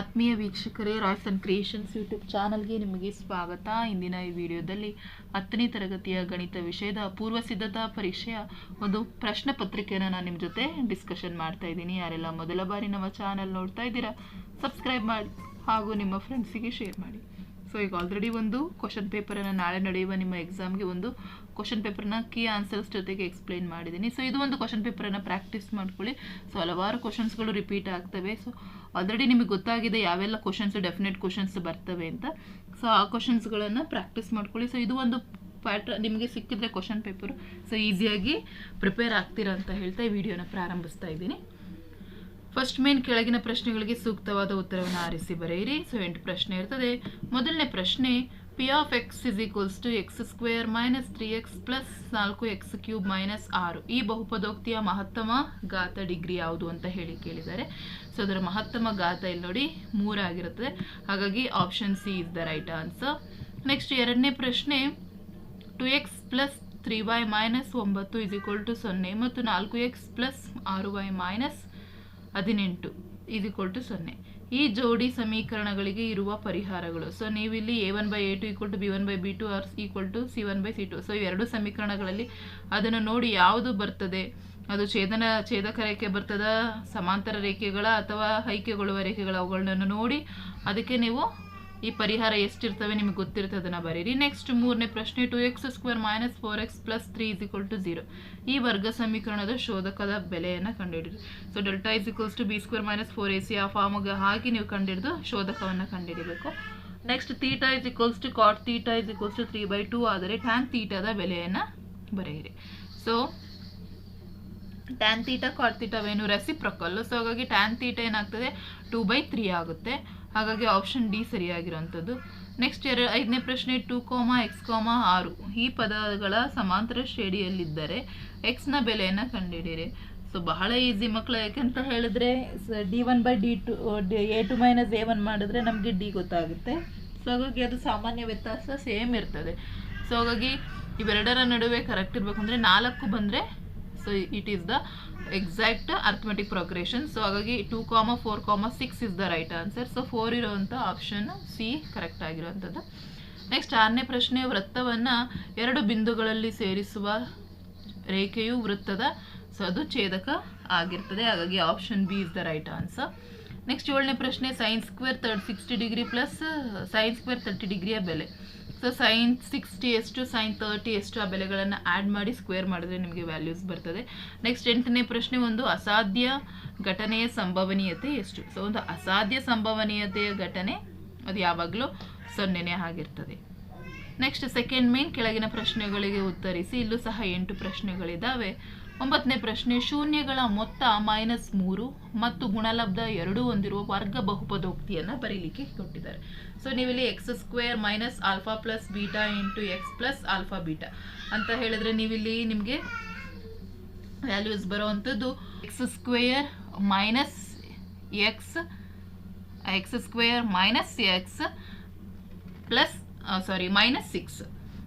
ಆತ್ಮೀಯ ವೀಕ್ಷಕರೇ Royce and creations YouTube ಚಾನಲ್ಗೆ ನಿಮಗೆ ಸ್ವಾಗತ. ಇಂದಿನ ಈ ವಿಡಿಯೋದಲ್ಲಿ ಹತ್ತನೇ ತರಗತಿಯ ಗಣಿತ ವಿಷಯದ ಪೂರ್ವ ಸಿದ್ಧತಾ ಪರೀಕ್ಷೆಯ ಒಂದು ಪ್ರಶ್ನೆ ಪತ್ರಿಕೆಯನ್ನು ನಾನು ನಿಮ್ಮ ಜೊತೆ ಡಿಸ್ಕಷನ್ ಮಾಡ್ತಾ ಇದ್ದೀನಿ. ಯಾರೆಲ್ಲ ಮೊದಲ ಬಾರಿ ನಮ್ಮ ಚಾನಲ್ ನೋಡ್ತಾ ಇದ್ದೀರಾ ಸಬ್ಸ್ಕ್ರೈಬ್ ಮಾಡಿ ಹಾಗೂ ನಿಮ್ಮ ಫ್ರೆಂಡ್ಸಿಗೆ ಶೇರ್ ಮಾಡಿ. ಸೊ ಈಗ ಆಲ್ರೆಡಿ ಒಂದು ಕ್ವಶನ್ ಪೇಪರನ್ನು ನಾಳೆ ನಡೆಯುವ ನಿಮ್ಮ ಎಕ್ಸಾಮ್ಗೆ ಒಂದು ಕ್ವಶನ್ ಪೇಪರ್ನ ಕೀ ಆನ್ಸರ್ಸ್ ಜೊತೆಗೆ ಎಕ್ಸ್ಪ್ಲೈನ್ ಮಾಡಿದ್ದೀನಿ. ಸೊ ಇದು ಒಂದು ಕ್ವಶನ್ ಪೇಪರನ್ನು ಪ್ರಾಕ್ಟೀಸ್ ಮಾಡ್ಕೊಳ್ಳಿ. ಸೊ ಹಲವಾರು ಕ್ವಶನ್ಸ್ಗಳು ರಿಪೀಟ್ ಆಗ್ತವೆ. ಸೊ ಆಲ್ರೆಡಿ ನಿಮಗೆ ಗೊತ್ತಾಗಿದೆ ಯಾವೆಲ್ಲ ಕ್ವಶನ್ಸ್ ಡೆಫಿನೆಟ್ ಕ್ವಶನ್ಸ್ ಬರ್ತವೆ ಅಂತ. ಸೊ ಆ ಕ್ವಶನ್ಸ್ಗಳನ್ನು ಪ್ರಾಕ್ಟೀಸ್ ಮಾಡ್ಕೊಳ್ಳಿ. ಸೊ ಇದು ಒಂದು ಪ್ಯಾಟ್ರ ನಿಮಗೆ ಸಿಕ್ಕಿದ್ರೆ ಕ್ವಶನ್ ಪೇಪರು ಸೊ ಈಸಿಯಾಗಿ ಪ್ರಿಪೇರ್ ಆಗ್ತೀರಾ ಅಂತ ಹೇಳ್ತಾ ಈ ವಿಡಿಯೋನ ಪ್ರಾರಂಭಿಸ್ತಾ ಇದ್ದೀನಿ. ಫಸ್ಟ್ ಮೇನ್ ಕೆಳಗಿನ ಪ್ರಶ್ನೆಗಳಿಗೆ ಸೂಕ್ತವಾದ ಉತ್ತರವನ್ನು ಆರಿಸಿ ಬರೆಯಿರಿ. ಸೊ ಎಂಟು ಪ್ರಶ್ನೆ ಇರ್ತದೆ. ಮೊದಲನೇ ಪ್ರಶ್ನೆ P of X is equals to X square minus three X plus ನಾಲ್ಕು ಎಕ್ಸ್ ಕ್ಯೂಬ್ ಮೈನಸ್ ಆರು. ಈ ಬಹುಪದೋಕ್ತಿಯ ಮಹತ್ತಮ ಘಾತ ಡಿಗ್ರಿ ಯಾವುದು ಅಂತ ಹೇಳಿ ಕೇಳಿದ್ದಾರೆ. ಸೊ ಅದರ ಮಹತ್ತಮ ಘಾತ ಇಲ್ಲಿ ನೋಡಿ ಮೂರಾಗಿರುತ್ತದೆ ಹಾಗಾಗಿ option C is the right answer next ಎರಡನೇ ಪ್ರಶ್ನೆ two X plus three Y minus ಒಂಬತ್ತು ಇಸ್ ಈಕ್ವಲ್ ಟು ಸೊನ್ನೆ ಮತ್ತು ನಾಲ್ಕು ಎಕ್ಸ್ ಪ್ಲಸ್ ಆರು ವೈ ಮೈನಸ್ ಹದಿನೆಂಟು ಇಸ್ ಈಕ್ವಲ್ ಟು ಸೊನ್ನೆ. ಈ ಜೋಡಿ ಸಮೀಕರಣಗಳಿಗೆ ಇರುವ ಪರಿಹಾರಗಳು. ಸೊ ನೀವಿಲ್ಲಿ A one by A two equal to B one by B two or equal to C one by C two so ಎರಡು ಸಮೀಕರಣಗಳಲ್ಲಿ ಅದನ್ನು ನೋಡಿ ಯಾವುದು ಬರ್ತದೆ? ಅದು ಛೇದನ, ಛೇದಕ ರೇಖೆ ಬರ್ತದ, ಸಮಾಂತರ ರೇಖೆಗಳ ಅಥವಾ ಹೈಕೆಗೊಳ್ಳುವ ರೇಖೆಗಳ ಅವುಗಳನ್ನು ನೋಡಿ ಅದಕ್ಕೆ ನೀವು ಈ ಪರಿಹಾರ ಎಷ್ಟಿರ್ತವೆ ನಿಮಗೆ ಗೊತ್ತಿರುತ್ತೆ ಅದನ್ನು ಬರೀರಿ. ನೆಕ್ಸ್ಟ್ ಮೂರನೇ ಪ್ರಶ್ನೆ two X square minus four X plus three is equal to zero ಈ ವರ್ಗ ಸಮೀಕರಣದ ಶೋಧಕದ ಬೆಲೆಯನ್ನು ಕಂಡುಹಿಡಿರಿ so delta is equals to B square minus four A C ಆ ಫಾರ್ಮ್ಗೆ ಹಾಕಿ ನೀವು ಕಂಡುಹಿಡಿದು ಶೋಧಕವನ್ನು ಕಂಡುಹಿಡಿಬೇಕು next theta is equals to cot theta is equals to three by two ಆದರೆ ಟ್ಯಾನ್ ತೀಟಾದ ಬೆಲೆಯನ್ನು ಬರೆಯಿರಿ. ಸೊ ಟ್ಯಾನ್ ತೀಟಾ ಕಾಟ್ ತೀಟಾವೇನು ರೆಸಿಪ್ರಕಲ್ಲು ಸೊ ಹಾಗಾಗಿ ಟ್ಯಾನ್ ತೀಟ ಏನಾಗ್ತದೆ? ಟೂ ಬೈ ತ್ರೀ ಆಗುತ್ತೆ. ಹಾಗಾಗಿ ಆಪ್ಷನ್ ಡಿ ಸರಿಯಾಗಿರುವಂಥದ್ದು ನೆಕ್ಸ್ಟ್ ಎರಡು ಐದನೇ ಪ್ರಶ್ನೆ ಟು ಕೋಮ ಎಕ್ಸ್ ಕೋಮ ಆರು. ಈ ಪದಗಳ ಸಮಾಂತರ ಶ್ರೇಣಿಯಲ್ಲಿದ್ದರೆ ಎಕ್ಸ್ನ ಬೆಲೆಯನ್ನು ಕಂಡುಹಿಡಿಯಿರಿ. ಸೊ ಬಹಳ ಈಸಿ ಮಕ್ಕಳು, ಯಾಕೆಂತ ಹೇಳಿದ್ರೆ D one by D two A two minus A one ಮಾಡಿದ್ರೆ ನಮಗೆ ಡಿ ಗೊತ್ತಾಗುತ್ತೆ. ಸೊ ಹಾಗಾಗಿ ಅದು ಸಾಮಾನ್ಯ ವ್ಯತ್ಯಾಸ ಸೇಮ್ ಇರ್ತದೆ. ಸೊ ಹಾಗಾಗಿ ಇವೆರಡರ ನಡುವೆ ಕರೆಕ್ಟ್ ಇರಬೇಕು ಅಂದರೆ ನಾಲ್ಕು ಬಂದರೆ so it is the exact arithmetic progression so ಹಾಗಾಗಿ two comma four comma six is the right answer so four ಇರುವಂಥ ಆಪ್ಷನ್ ಸಿ ಕರೆಕ್ಟ್ ಆಗಿರುವಂಥದ್ದು. ನೆಕ್ಸ್ಟ್ ಆರನೇ ಪ್ರಶ್ನೆ ವೃತ್ತವನ್ನು ಎರಡು ಬಿಂದುಗಳಲ್ಲಿ ಸೇರಿಸುವ ರೇಖೆಯು ವೃತ್ತದ. ಸೊ ಅದು ಛೇದಕ ಆಗಿರ್ತದೆ. ಹಾಗಾಗಿ option B is the right answer next ಏಳನೇ ಪ್ರಶ್ನೆ sines square third sixty degree plus sines square thirty ಡಿಗ್ರಿಯ ಬೆಲೆ. ಸೊ ಸೈನ್ ಸಿಕ್ಸ್ಟಿ ಎಷ್ಟು ಸೈನ್ ತರ್ಟಿ ಎಷ್ಟು ಆ ಬೆಲೆಗಳನ್ನು ಆ್ಯಡ್ ಮಾಡಿ ಸ್ಕ್ವೇರ್ ಮಾಡಿದ್ರೆ ನಿಮಗೆ ವ್ಯಾಲ್ಯೂಸ್ ಬರ್ತದೆ. ನೆಕ್ಸ್ಟ್ ಎಂಟನೇ ಪ್ರಶ್ನೆ ಒಂದು ಅಸಾಧ್ಯ ಘಟನೆಯ ಸಂಭವನೀಯತೆ ಎಷ್ಟು? ಸೊ ಒಂದು ಅಸಾಧ್ಯ ಸಂಭವನೀಯತೆಯ ಘಟನೆ ಅದು ಯಾವಾಗಲೂ ಸೊನ್ನೆನೇ ಆಗಿರ್ತದೆ. ನೆಕ್ಸ್ಟ್ ಸೆಕೆಂಡ್ ಮೇನ್ ಕೆಳಗಿನ ಪ್ರಶ್ನೆಗಳಿಗೆ ಉತ್ತರಿಸಿ, ಇಲ್ಲೂ ಸಹ ಎಂಟು ಪ್ರಶ್ನೆಗಳಿದ್ದಾವೆ ಒಂಬತ್ತನೇ ಪ್ರಶ್ನೆ, ಶೂನ್ಯಗಳ ಮೊತ್ತ ಮೈನಸ್ ಮೂರು ಮತ್ತು ಗುಣಲಬ್ಧ ಎರಡು ಹೊಂದಿರುವ ವರ್ಗ ಬಹುಪದೋಕ್ತಿಯನ್ನು ಬರೀಲಿಕ್ಕೆ ಕೊಟ್ಟಿದ್ದಾರೆ. ಸೊ ನೀವಿಲ್ಲಿ X square minus alpha plus beta into X plus alpha beta ಅಂತ ಹೇಳಿದ್ರೆ ನೀವಿಲ್ಲಿ ನಿಮಗೆ ವ್ಯಾಲ್ಯೂಸ್ ಬರುವಂಥದ್ದು X square minus X X square minus X plus sorry minus six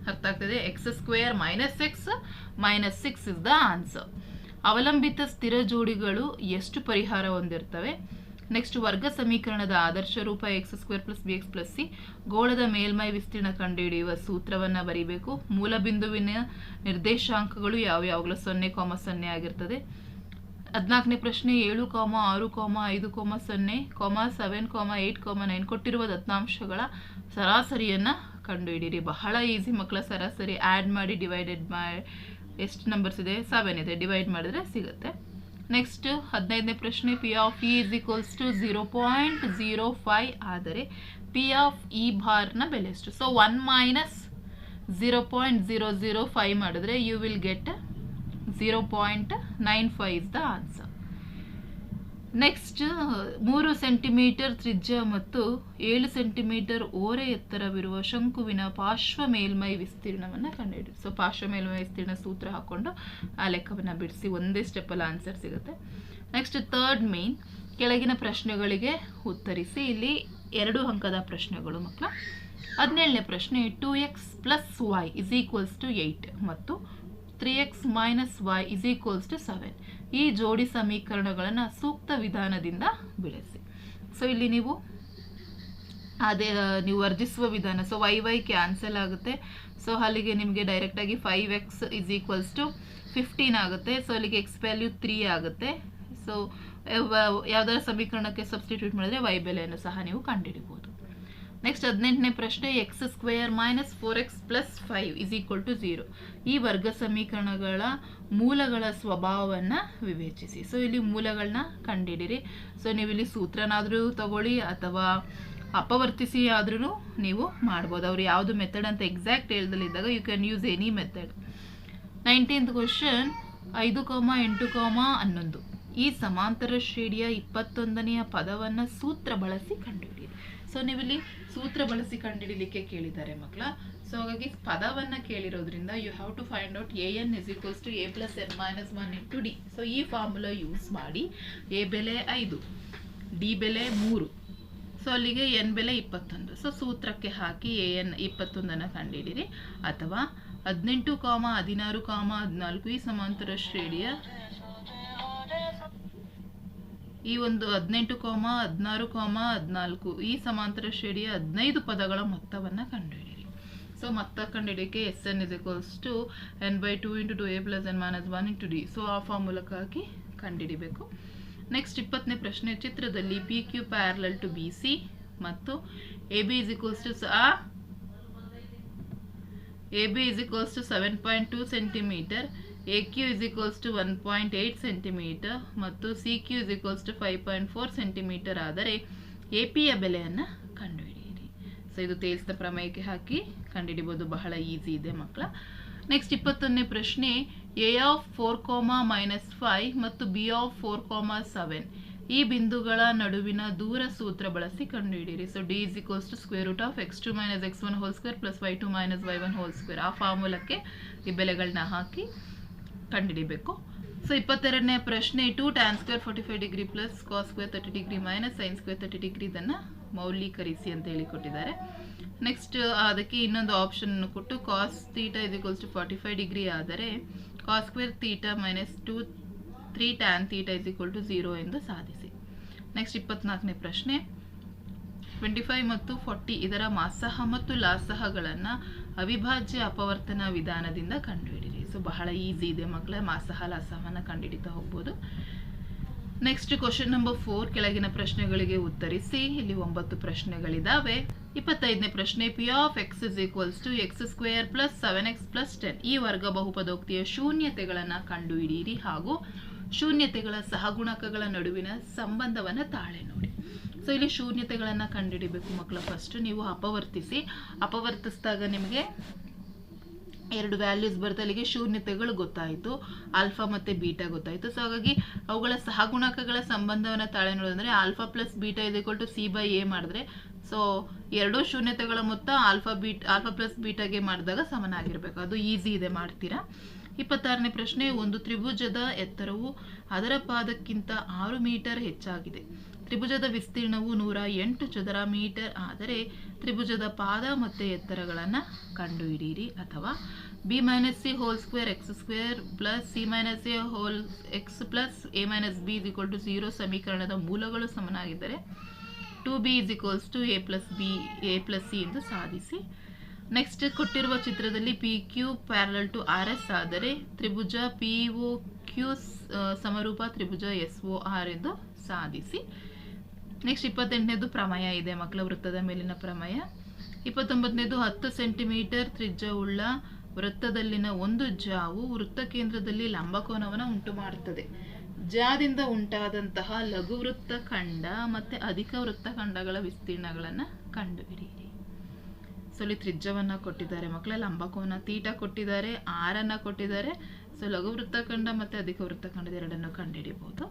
ಅರ್ಥ ಆಗ್ತದೆ? X square minus X minus six is the answer ಅವಲಂಬಿತ ಸ್ಥಿರ ಜೋಡಿಗಳು ಎಷ್ಟು ಪರಿಹಾರ ಹೊಂದಿರ್ತವೆ? ನೆಕ್ಸ್ಟ್ ವರ್ಗ ಸಮೀಕರಣದ ಆದರ್ಶ ರೂಪ X square plus B X plus C ಗೋಳದ ಮೇಲ್ಮೈ ವಿಸ್ತೀರ್ಣ ಕಂಡುಹಿಡಿಯುವ ಸೂತ್ರವನ್ನು ಬರೀಬೇಕು. ಮೂಲ ಬಿಂದುವಿನ ನಿರ್ದೇಶಾಂಕಗಳು ಯಾವ್ಯಾವಾಗಲೂ ಸೊನ್ನೆ ಕಾಮ ಸೊನ್ನೆ ಆಗಿರ್ತದೆ. ಹದಿನಾಲ್ಕನೇ ಪ್ರಶ್ನೆ ಏಳು ಕಾಮ ಆರು ಕಾಮ ಐದು ಕಾಮ ಸೊನ್ನೆ ಕಾಮ seven comma eight comma nine ಕೊಟ್ಟಿರುವ ದತ್ತಾಂಶಗಳ ಸರಾಸರಿಯನ್ನು ಕಂಡುಹಿಡಿಯಿರಿ. ಬಹಳ ಈಸಿ ಮಕ್ಕಳ ಸರಾಸರಿ. ಆ್ಯಡ್ ಮಾಡಿ ಡಿವೈಡೆಡ್ ಮಾಡಿ. ಎಷ್ಟು ನಂಬರ್ಸ್ ಇದೆ? ಸೆವೆನ್ ಇದೆ. ಡಿವೈಡ್ ಮಾಡಿದ್ರೆ ಸಿಗುತ್ತೆ. ನೆಕ್ಸ್ಟ್ ಹದಿನೈದನೇ ಪ್ರಶ್ನೆ P of E is equals to zero point zero five ಆದರೆ ಪಿ ಆಫ್ ಇ ಬಾರ್ನ ಬೆಲೆ ಎಷ್ಟು? So one minus zero point zero zero five ಮಾಡಿದ್ರೆ you will get zero point nine five is the answer next ಮೂರು centimetre ತ್ರಿಜ್ಯ ಮತ್ತು ಏಳು centimetre ಓರೆ ಎತ್ತರವಿರುವ ಶಂಕುವಿನ ಪಾರ್ಶ್ವ ಮೇಲ್ಮೈ ವಿಸ್ತೀರ್ಣವನ್ನು ಕಂಡುಹಿಡಿ. ಸೊ ಪಾರ್ಶ್ವ ಮೇಲ್ಮೈ ವಿಸ್ತೀರ್ಣ ಸೂತ್ರ ಹಾಕ್ಕೊಂಡು ಆ ಲೆಕ್ಕವನ್ನು ಬಿಡಿಸಿ ಒಂದೇ ಸ್ಟೆಪ್ಪಲ್ಲಿ ಆನ್ಸರ್ ಸಿಗುತ್ತೆ. ನೆಕ್ಸ್ಟ್ ಥರ್ಡ್ ಮೇನ್ ಕೆಳಗಿನ ಪ್ರಶ್ನೆಗಳಿಗೆ ಉತ್ತರಿಸಿ. ಇಲ್ಲಿ ಎರಡು ಅಂಕದ ಪ್ರಶ್ನೆಗಳು ಮಕ್ಕಳ. ಹದಿನೇಳನೇ ಪ್ರಶ್ನೆ two X plus Y is equals to eight ಮತ್ತು three X minus Y is equals to seven ಈ ಜೋಡಿ ಸಮೀಕರಣಗಳನ್ನು ಸೂಕ್ತ ವಿಧಾನದಿಂದ ಬಿಡಿಸಿ. ಸೊ ಇಲ್ಲಿ ನೀವು ಅದೇ ನೀವು ವರ್ಜಿಸುವ ವಿಧಾನ. ಸೊ ವೈ ವೈ ಕ್ಯಾನ್ಸಲ್ ಆಗುತ್ತೆ. ಸೊ ಅಲ್ಲಿಗೆ ನಿಮಗೆ ಡೈರೆಕ್ಟಾಗಿ five X is equals to fifteen ಆಗುತ್ತೆ. ಸೊ ಅಲ್ಲಿಗೆ ಎಕ್ಸ್ ವ್ಯಾಲ್ಯೂ ತ್ರೀ ಆಗುತ್ತೆ. ಸೊ ಯಾವುದಾದ್ರು ಸಮೀಕರಣಕ್ಕೆ ಸಬ್ಸ್ಟಿಟ್ಯೂಟ್ ಮಾಡಿದ್ರೆ ವೈ ಬೆಲೆಯನ್ನು ಸಹ ನೀವು ಕಂಡುಹಿಡಿಬೋದು. ನೆಕ್ಸ್ಟ್ ಹದಿನೆಂಟನೇ ಪ್ರಶ್ನೆ X square minus four X plus five is equal to zero ಈ ವರ್ಗ ಸಮೀಕರಣಗಳ ಮೂಲಗಳ ಸ್ವಭಾವವನ್ನು ವಿವೇಚಿಸಿ. ಸೊ ಇಲ್ಲಿ ಮೂಲಗಳನ್ನ ಕಂಡುಹಿಡಿರಿ ಸೊ ನೀವು ಇಲ್ಲಿ ಸೂತ್ರನಾದರೂ ತಗೊಳ್ಳಿ ಅಥವಾ ಅಪವರ್ತಿಸಿ ಆದ್ರೂ ನೀವು ಮಾಡ್ಬೋದು. ಅವ್ರು ಯಾವುದು ಮೆಥಡ್ ಅಂತ exact ಹೇಳ್ದಲ್ಲಿದ್ದಾಗ you can use any method nineteenth question ಐದು ಕಾಮ ಎಂಟು ಕಾಮ ಹನ್ನೊಂದು. ಈ ಸಮಾಂತರ ಶ್ರೇಣಿಯ ಇಪ್ಪತ್ತೊಂದನೆಯ ಪದವನ್ನು ಸೂತ್ರ ಬಳಸಿ ಕಂಡುಹಿಡಿಯಿರಿ. ಸೊ ನೀವಿಲ್ಲಿ ಸೂತ್ರ ಬಳಸಿ ಕಂಡುಹಿಡಿಲಿಕ್ಕೆ ಕೇಳಿದ್ದಾರೆ ಮಕ್ಕಳ. ಸೊ ಹಾಗಾಗಿ ಪದವನ್ನು ಕೇಳಿರೋದ್ರಿಂದ you have to find out A N is equals to A plus N minus one into D so ಈ ಫಾರ್ಮುಲಾ ಯೂಸ್ ಮಾಡಿ ಎ ಬೆಲೆ ಐದು ಡಿ ಬೆಲೆ ಮೂರು. ಸೊ ಅಲ್ಲಿಗೆ ಎನ್ ಬೆಲೆ ಇಪ್ಪತ್ತೊಂದು. ಸೊ ಸೂತ್ರಕ್ಕೆ ಹಾಕಿ ಎ ಎನ್ ಇಪ್ಪತ್ತೊಂದನ್ನು ಕಂಡುಹಿಡಿರಿ ಅಥವಾ ಹದಿನೆಂಟು ಕಾಮ ಹದಿನಾರು ಕಾಮ ಹದಿನಾಲ್ಕು ಈ ಸಮಾಂತರ ಶ್ರೇಣಿಯ ಈ ಒಂದು ಹದಿನೆಂಟು ಕೋಮ, ಹದಿನಾರು ಕೋಮ, ಹದಿನಾಲ್ಕು, ಈ ಸಮಾಂತರ ಶ್ರೇಣಿಯ ಹದಿನೈದು ಪದಗಳ ಮೊತ್ತವನ್ನು ಕಂಡುಹಿಡಿಯಿರಿ. ಸೊ ಮೊತ್ತ ಕಂಡುಹಿಡಿಯಕ್ಕೆ S N is equals to N by two into two A plus N minus one into D so ಆ ಫಾರ್ಮ್ ಮೂಲಕ ಹಾಕಿ ಕಂಡುಹಿಡಿಬೇಕು. ನೆಕ್ಸ್ಟ್ ಇಪ್ಪತ್ತನೇ ಪ್ರಶ್ನೆ, ಚಿತ್ರದಲ್ಲಿ P Q parallel to B C ಮತ್ತು A B is equals to ಆ A B is equals to seven point two centimetre A Q is equals to one point eight centimetre ಮತ್ತು C Q is equals to five point four centimetre ಆದರೆ A ಪಿಯ ಬೆಲೆಯನ್ನು ಕಂಡುಹಿಡಿಯಿರಿ. So ಇದು ತೇಲ್ಸಿದ ಪ್ರಮೇಯಕ್ಕೆ ಹಾಕಿ ಕಂಡುಹಿಡಿಬೋದು. ಬಹಳ easy ಇದೆ ಮಕ್ಕಳ ನೆಕ್ಸ್ಟ್ ಇಪ್ಪತ್ತೊಂದನೇ ಪ್ರಶ್ನೆ A of four comma minus five ಮತ್ತು B of four comma seven ಈ ಬಿಂದುಗಳ ನಡುವಿನ ದೂರ ಸೂತ್ರ ಬಳಸಿ ಕಂಡುಹಿಡಿಯಿರಿ. So D is equals to square root of X two minus X one whole square plus Y two minus Y one whole square ಆ ಫಾರ್ಮುಲಕ್ಕೆ ಈ ಬೆಲೆಗಳನ್ನ ಹಾಕಿ ಕಂಡುಹಿಡಿಬೇಕು. ಸೊ ಇಪ್ಪತ್ತೆರಡನೇ ಪ್ರಶ್ನೆ two tan square forty five degree plus cos square thirty degree minus sine square thirty degree ಇದನ್ನು ಮೌಲ್ಯೀಕರಿಸಿ ಅಂತ ಹೇಳಿ ಕೊಟ್ಟಿದ್ದಾರೆ ನೆಕ್ಸ್ಟ್ ಅದಕ್ಕೆ ಇನ್ನೊಂದು ಆಪ್ಷನ್ ಕೊಟ್ಟು cos theta is to forty five degree ಆದರೆ cos square theta minus two three tan theta is equal to zero ಎಂದು ಸಾಧಿಸಿ. ನೆಕ್ಸ್ಟ್ ಇಪ್ಪತ್ನಾಲ್ಕನೇ ಪ್ರಶ್ನೆ. ಟ್ವೆಂಟಿ ಫೈವ್ ಮತ್ತು ಫಾರ್ಟಿ ಇದರ ಮಾಸಹ ಮತ್ತು ಲಾಸಹಗಳನ್ನು ಅವಿಭಾಜ್ಯ ಅಪವರ್ತನ ವಿಧಾನದಿಂದ ಕಂಡುಹಿಡಿಯಿರಿ ಸೊ ಬಹಳ ಈಸಿ ಇದೆ ಮಕ್ಕಳ ಮಾಸಹ ಲಾಸಹವನ್ನು ಕಂಡುಹಿಡಿತಾ ಹೋಗ್ಬೋದು. ನೆಕ್ಸ್ಟ್ ಕ್ವಶನ್ ನಂಬರ್ ಫೋರ್ ಕೆಳಗಿನ ಪ್ರಶ್ನೆಗಳಿಗೆ ಉತ್ತರಿಸಿ. ಇಲ್ಲಿ ಒಂಬತ್ತು ಪ್ರಶ್ನೆಗಳಿದಾವೆ. ಇಪ್ಪತ್ತೈದನೇ ಪ್ರಶ್ನೆ P of X is equals to X square plus seven X plus ten ಈ ವರ್ಗ ಬಹುಪದೋಕ್ತಿಯ ಶೂನ್ಯತೆಗಳನ್ನು ಕಂಡುಹಿಡಿಯಿರಿ ಹಾಗೂ ಶೂನ್ಯತೆಗಳ ಸಹಗುಣಕಗಳ ನಡುವಿನ ಸಂಬಂಧವನ್ನು ತಾಳೆ ನೋಡಿ. ಸೊ ಇಲ್ಲಿ ಶೂನ್ಯತೆಗಳನ್ನು ಕಂಡುಹಿಡಿಬೇಕು ಮಕ್ಕಳು ಫಸ್ಟ್ ನೀವು ಅಪವರ್ತಿಸಿ. ಅಪವರ್ತಿಸಿದಾಗ ನಿಮಗೆ ಎರಡು ವ್ಯಾಲ್ಯೂಸ್ ಬರ್ತಾ ಅಲ್ಲಿಗೆ ಶೂನ್ಯತೆಗಳು ಗೊತ್ತಾಯಿತು ಆಲ್ಫಾ ಮತ್ತು ಬೀಟಾ ಗೊತ್ತಾಯಿತು. ಸೊ ಹಾಗಾಗಿ ಅವುಗಳ ಸಹಗುಣಕಗಳ ಸಂಬಂಧವನ್ನು ತಾಳೆ ನೋಡಿದ್ರೆ ಆಲ್ಫಾ ಪ್ಲಸ್ ಬೀಟಾ ಇದೆ ಕೊಟ್ಟು ಸಿ ಬೈ ಎ ಮಾಡಿದ್ರೆ ಸೊ ಎರಡೂ ಶೂನ್ಯತೆಗಳ ಮೊತ್ತ ಆಲ್ಫಾ ಬೀಟ್ ಆಲ್ಫಾ ಪ್ಲಸ್ ಬೀಟಾಗೆ ಮಾಡಿದಾಗ ಸಮನಾಗಿರಬೇಕು. ಅದು ಈಸಿ ಇದೆ ಮಾಡ್ತೀರಾ? ಇಪ್ಪತ್ತಾರನೇ ಪ್ರಶ್ನೆ, ಒಂದು ತ್ರಿಭುಜದ ಎತ್ತರವು ಅದರ ಪಾದಕ್ಕಿಂತ ಆರು ಮೀಟರ್ ಹೆಚ್ಚಾಗಿದೆ. ತ್ರಿಭುಜದ ವಿಸ್ತೀರ್ಣವು ನೂರ ಎಂಟು ಚದರ ಮೀಟರ್. ಆದರೆ ತ್ರಿಭುಜದ ಪಾದ ಮತ್ತು ಎತ್ತರಗಳನ್ನು ಕಂಡುಹಿಡಿಯಿರಿ. ಅಥವಾ B minus C whole square X square plus C minus A whole X plus A minus B is equal to zero ಸಮೀಕರಣದ ಮೂಲಗಳು ಸಮನಾಗಿದ್ದರೆ two B is equals to A plus B A plus C ಎಂದು ಸಾಧಿಸಿ. Next ಕೊಟ್ಟಿರುವ ಚಿತ್ರದಲ್ಲಿ P Q parallel to R S ಆದರೆ ತ್ರಿಭುಜ P O Q ಸಮರೂಪ ತ್ರಿಭುಜ ಎಸ್ ಒ ಆರ್ ಎಂದು ಸಾಧಿಸಿ. ನೆಕ್ಸ್ಟ್ ಇಪ್ಪತ್ತೆಂಟನೇದು ಪ್ರಮೇಯ ಇದೆ, ಮಕ್ಕಳ ವೃತ್ತದ ಮೇಲಿನ ಪ್ರಮೇಯ. ಇಪ್ಪತ್ತೊಂಬತ್ತನೇದು ಹತ್ತು ಸೆಂಟಿಮೀಟರ್ ತ್ರಿಜ್ಯವುಳ್ಳ ವೃತ್ತದಲ್ಲಿನ ಒಂದು ಜಾವು ವೃತ್ತ ಕೇಂದ್ರದಲ್ಲಿ ಲಂಬಕೋನವನ್ನು ಉಂಟು ಮಾಡುತ್ತದೆ ಜಾದಿಂದ ಉಂಟಾದಂತಹ ಲಘು ವೃತ್ತ ಖಂಡ ಮತ್ತು ಅಧಿಕ ವೃತ್ತ ಖಂಡಗಳ ವಿಸ್ತೀರ್ಣಗಳನ್ನು ಕಂಡುಹಿಡಿಯಿರಿ. ಸೊ ಇಲ್ಲಿ ತ್ರಿಜ್ಯವನ್ನು ಕೊಟ್ಟಿದ್ದಾರೆ ಮಕ್ಕಳ, ಲಂಬಕೋನ ತೀಟ ಕೊಟ್ಟಿದ್ದಾರೆ, ಆರನ್ನು ಕೊಟ್ಟಿದ್ದಾರೆ. ಸೊ ಲಘು ವೃತ್ತಖಂಡ ಮತ್ತು ಅಧಿಕ ವೃತ್ತಖಂಡದ ಎರಡನ್ನು ಕಂಡುಹಿಡಿಯಬಹುದು.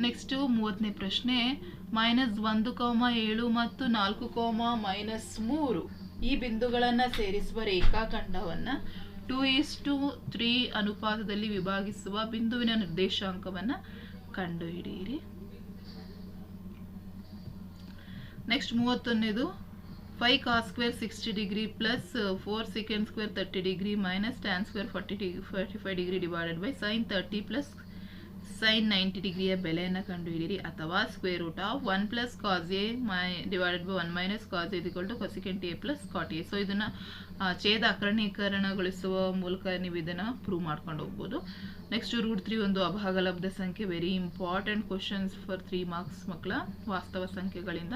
ನೆಕ್ಸ್ಟು ಮೂವತ್ತನೇ ಪ್ರಶ್ನೆ ಮೈನಸ್ ಒಂದು ಕೋಮ ಏಳು ಮತ್ತು ನಾಲ್ಕು ಕೋಮ ಮೈನಸ್ ಮೂರು. ಈ ಬಿಂದುಗಳನ್ನು ಸೇರಿಸುವ ರೇಖಾಖಂಡವನ್ನು ಟೂ ಈಸ್ ಟು ತ್ರೀ ಅನುಪಾತದಲ್ಲಿ ವಿಭಾಗಿಸುವ ಬಿಂದುವಿನ ನಿರ್ದೇಶಾಂಕವನ್ನು ಕಂಡುಹಿಡಿಯಿರಿ. Next ಮೂವತ್ತೊಂದನೇದು five cos square sixty degree plus four second square thirty degree minus tan square forty degree forty five degree divided by sine thirty plus sine ninety ಡಿಗ್ರಿಯ ಬೆಲೆಯನ್ನು ಕಂಡುಹಿಡಿಯಿರಿ ಅಥವಾ square root of one plus cos A my divided by one minus cos equal to cosecant A plus cot A so ಇದನ್ನು ಛೇದ ಅಕರಣೀಕರಣಗೊಳಿಸುವ ಮೂಲಕ ನೀವು ಇದನ್ನು prove ಮಾಡ್ಕೊಂಡು ಹೋಗ್ಬೋದು. ನೆಕ್ಸ್ಟ್ ರೂಟ್ ತ್ರೀ ಒಂದು ಅಭಾಗಲಬ್ಧ ಸಂಖ್ಯೆ very important questions for three marks ಮಕ್ಕಳ ವಾಸ್ತವ ಸಂಖ್ಯೆಗಳಿಂದ.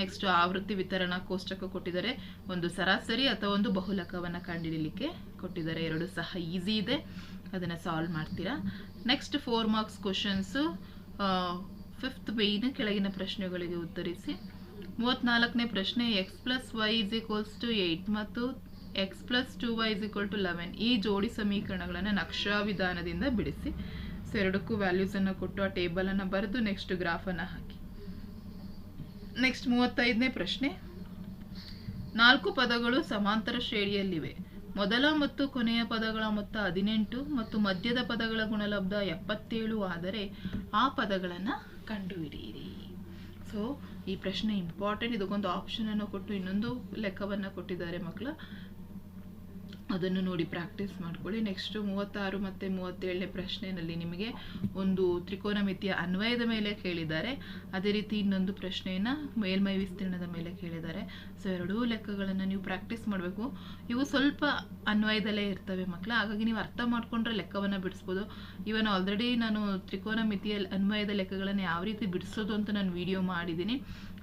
ನೆಕ್ಸ್ಟ್ ಆವೃತ್ತಿ ವಿತರಣಾ ಕೋಷ್ಟಕ ಕೊಟ್ಟಿದ್ದಾರೆ. ಒಂದು ಸರಾಸರಿ ಅಥವಾ ಒಂದು ಬಹುಲಕವನ್ನು ಕಂಡುಹಿಡಿಯಲಿಕ್ಕೆ ಕೊಟ್ಟಿದ್ದಾರೆ. ಎರಡು ಸಹ ಈಸಿ ಇದೆ. ಅದನ್ನು ಸಾಲ್ವ್ ಮಾಡ್ತೀರಾ? Next four marks questions fifth ಬೇನ ಕೆಳಗಿನ ಪ್ರಶ್ನೆಗಳಿಗೆ ಉತ್ತರಿಸಿ. ಮೂವತ್ತ್ನಾಲ್ಕನೇ ಪ್ರಶ್ನೆ X plus Y is equals to eight ಮತ್ತು X plus two Y is equal to eleven ಈ ಜೋಡಿ ಸಮೀಕರಣಗಳನ್ನು ನಕ್ಷಾ ವಿಧಾನದಿಂದ ಬಿಡಿಸಿ. ಸೊ ಎರಡಕ್ಕೂ ವ್ಯಾಲ್ಯೂಸನ್ನು ಕೊಟ್ಟು ಆ ಟೇಬಲನ್ನು ಬರೆದು ನೆಕ್ಸ್ಟ್ ಗ್ರಾಫನ್ನು ಹಾಕಿ. ನೆಕ್ಸ್ಟ್ ಮೂವತ್ತೈದನೇ ಪ್ರಶ್ನೆ. ನಾಲ್ಕು ಪದಗಳು ಸಮಾಂತರ ಶ್ರೇಣಿಯಲ್ಲಿವೆ. ಮೊದಲ ಮತ್ತು ಕೊನೆಯ ಪದಗಳ ಮೊತ್ತ ಹದಿನೆಂಟು ಮತ್ತು ಮಧ್ಯದ ಪದಗಳ ಗುಣಲಬ್ಧ ಎಪ್ಪತ್ತೇಳು ಆದರೆ ಆ ಪದಗಳನ್ನು ಕಂಡುಹಿಡಿಯಿರಿ. ಸೊ ಈ ಪ್ರಶ್ನೆ ಇಂಪಾರ್ಟೆಂಟ್ ಇದಕ್ಕೊಂದು ಆಪ್ಷನನ್ನು ಕೊಟ್ಟು ಇನ್ನೊಂದು ಲೆಕ್ಕವನ್ನು ಕೊಟ್ಟಿದ್ದಾರೆ ಮಕ್ಕಳು. ಅದನ್ನು ನೋಡಿ ಪ್ರಾಕ್ಟೀಸ್ ಮಾಡ್ಕೊಳ್ಳಿ. ನೆಕ್ಸ್ಟು ಮೂವತ್ತಾರು ಮತ್ತು ಮೂವತ್ತೇಳನೇ ಪ್ರಶ್ನೆಯಲ್ಲಿ ನಿಮಗೆ ಒಂದು ತ್ರಿಕೋನಮಿತಿಯ ಅನ್ವಯದ ಮೇಲೆ ಕೇಳಿದ್ದಾರೆ. ಅದೇ ರೀತಿ ಇನ್ನೊಂದು ಪ್ರಶ್ನೆಯನ್ನು ಮೇಲ್ಮೈ ವಿಸ್ತೀರ್ಣದ ಮೇಲೆ ಕೇಳಿದ್ದಾರೆ. ಸೊ ಎರಡೂ ಲೆಕ್ಕಗಳನ್ನು ನೀವು ಪ್ರಾಕ್ಟೀಸ್ ಮಾಡಬೇಕು. ಇವು ಸ್ವಲ್ಪ ಅನ್ವಯದಲ್ಲೇ ಇರ್ತವೆ ಮಕ್ಕಳು. ಹಾಗಾಗಿ ನೀವು ಅರ್ಥ ಮಾಡಿಕೊಂಡ್ರೆ ಲೆಕ್ಕವನ್ನು ಬಿಡಿಸ್ಬೋದು. ಇವನ್ ಆಲ್ರೆಡಿ ನಾನು ತ್ರಿಕೋನಮಿತಿಯ ಅನ್ವಯದ ಲೆಕ್ಕಗಳನ್ನು ಯಾವ ರೀತಿ ಬಿಡಿಸೋದು ಅಂತ ನಾನು ವಿಡಿಯೋ ಮಾಡಿದ್ದೀನಿ.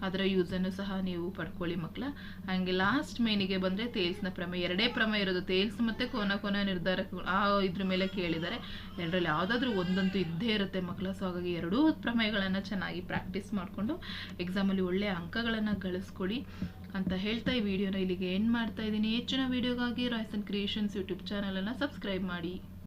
ಅದರ ಯೂಸನ್ನು ಸಹ ನೀವು ಪಡ್ಕೊಳ್ಳಿ ಮಕ್ಕಳ. ಹಾಗೆ ಲಾಸ್ಟ್ ಮೇನಿಗೆ ಬಂದರೆ ತೇಲ್ಸ್ನ ಪ್ರಮೇಯ. ಎರಡೇ ಪ್ರಮೇಯ ಇರೋದು ತೇಲ್ಸ್ ಮತ್ತು ಕೋನ ಕೋನ ನಿರ್ಧಾರ ಆ ಇದ್ರ ಮೇಲೆ ಕೇಳಿದ್ದಾರೆ ಎರಡರಲ್ಲಿ ಯಾವುದಾದ್ರೂ ಒಂದಂತೂ ಇದ್ದೇ ಇರುತ್ತೆ ಮಕ್ಕಳ. ಸೊ ಹಾಗಾಗಿ ಎರಡೂ ಪ್ರಮೇಯಗಳನ್ನು ಚೆನ್ನಾಗಿ ಪ್ರಾಕ್ಟೀಸ್ ಮಾಡಿಕೊಂಡು ಎಕ್ಸಾಮಲ್ಲಿ ಒಳ್ಳೆಯ ಅಂಕಗಳನ್ನು ಗಳಿಸ್ಕೊಳ್ಳಿ ಅಂತ ಹೇಳ್ತಾ ಈ ವಿಡಿಯೋನ ಇಲ್ಲಿಗೆ ಎಂಡ್ ಮಾಡ್ತಾ ಇದ್ದೀನಿ. ಹೆಚ್ಚಿನ ವೀಡಿಯೋಗಾಗಿ ರಾಯ್ಸನ್ ಕ್ರಿಯೇಷನ್ಸ್ ಯೂಟ್ಯೂಬ್ ಚಾನಲನ್ನು ಸಬ್ಸ್ಕ್ರೈಬ್ ಮಾಡಿ.